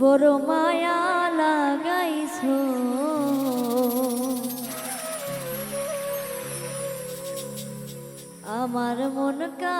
বড় মায়া লাগাইছ। আমার মন কা